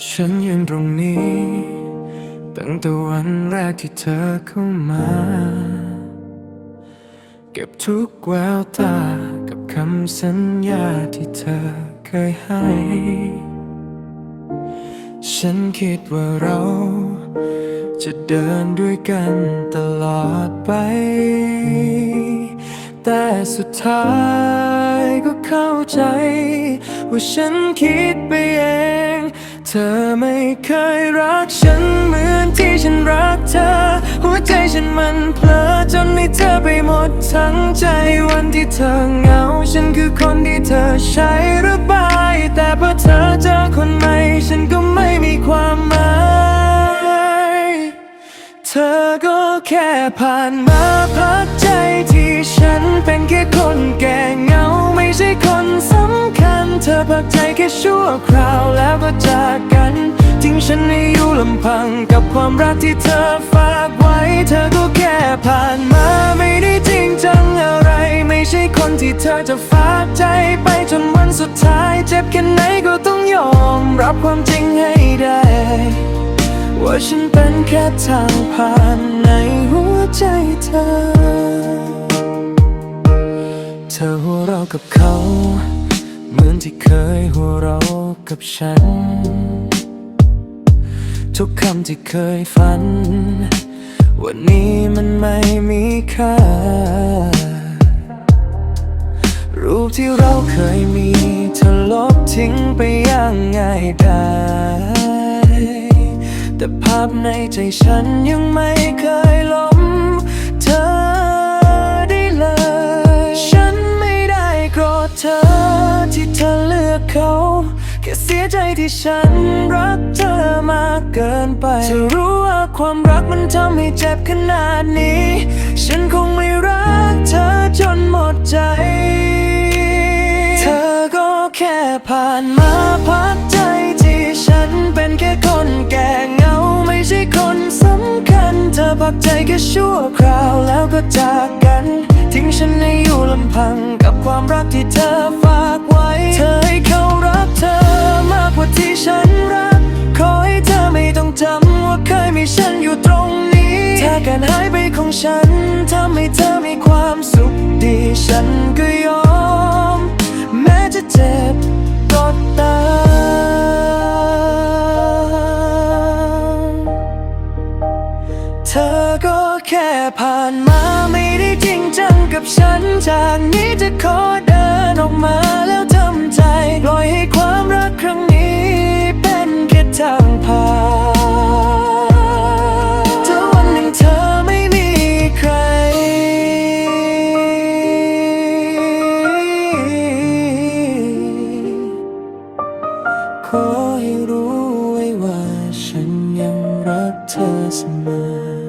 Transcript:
ฉันยืนตรงนี้ ตั้งแต่วันแรกที่เธอเข้ามา เก็บทุกแววตากับคำสัญญาที่เธอเคยให้ ฉันคิดว่าเรา จะเดินด้วยกันตลอดไป แต่สุดท้ายก็เข้าใจ ว่าฉันคิดไปเอง เธอไม่เคยรักฉันเหมือนที่ฉันรักเธอ หัวใจฉันมันเพลอจนให้เธอไปหมดทั้งใจวันที่เธอเหงา ฉันคือคนที่เธอใช้ระบาย แต่พอเธอเจอคนใหม่ฉันก็ไม่มีความหมาย เธอก็แค่ผ่านมาพักใจ เป็นแค่คนแก่เงาไม่ใช่คนสำคัญ เธอพักใจแค่ชั่วคราวแล้วก็จากกันทิ้งฉันให้อยู่ลำพังกับความรักที่เธอฝากไว้ เธอก็แค่ผ่านมาไม่ได้จริงจังอะไร ไม่ใช่คนที่เธอจะฝากใจไปจนวันสุดท้าย เจ็บแค่ไหนก็ต้องยอม รับความจริงให้ได้ ว่าฉันเป็นแค่ทางผ่านในหัวใจเธอ กับเขา เหมือนที่เคยหัวเราะกับฉัน ทุกคำที่เคยฝัน วันนี้มันไม่มีค่า รูปที่เราเคยมีเธอลบทิ้งไปอย่างง่ายได้แต่ภาพในใจฉันยังไม่เคยล้ม เธอที่เธอเลือกเขา แค่เสียใจที่ฉันรักเธอมากเกินไปเธอรู้ว่าความรักมันทำให้เจ็บขนาดนี้ ฉันคงไม่รักเธอจนหมดใจ เธอก็แค่ผ่านมาพักใจ อพักใจแค่ชั่วคราวแล้วก็จากกัน ทิ้งฉันให้อยู่ลำพังกับความรักที่เธอฝากไว้ เธอให้เขารักเธอมากกว่าที่ฉันรัก ขอให้เธอไม่ต้องจำว่าเคยมีฉันอยู่ตรงนี้ถ้าการหายไปของฉันทำให้เธอมีความสุขดีฉันก็ยอม แม้จะเจ็บ ก็แค่ผ่านมาไม่ได้จริงจังกับฉัน จากนี้จะขอเดินออกมาแล้วทำใจปล่อยให้ความรักครั้งนี้เป็นแค่ทางผ่านถ้าวันหนึ่งเธอไม่มีใคร ขอให้รู้ไว้ว่าฉันยังรักเธอเสมอ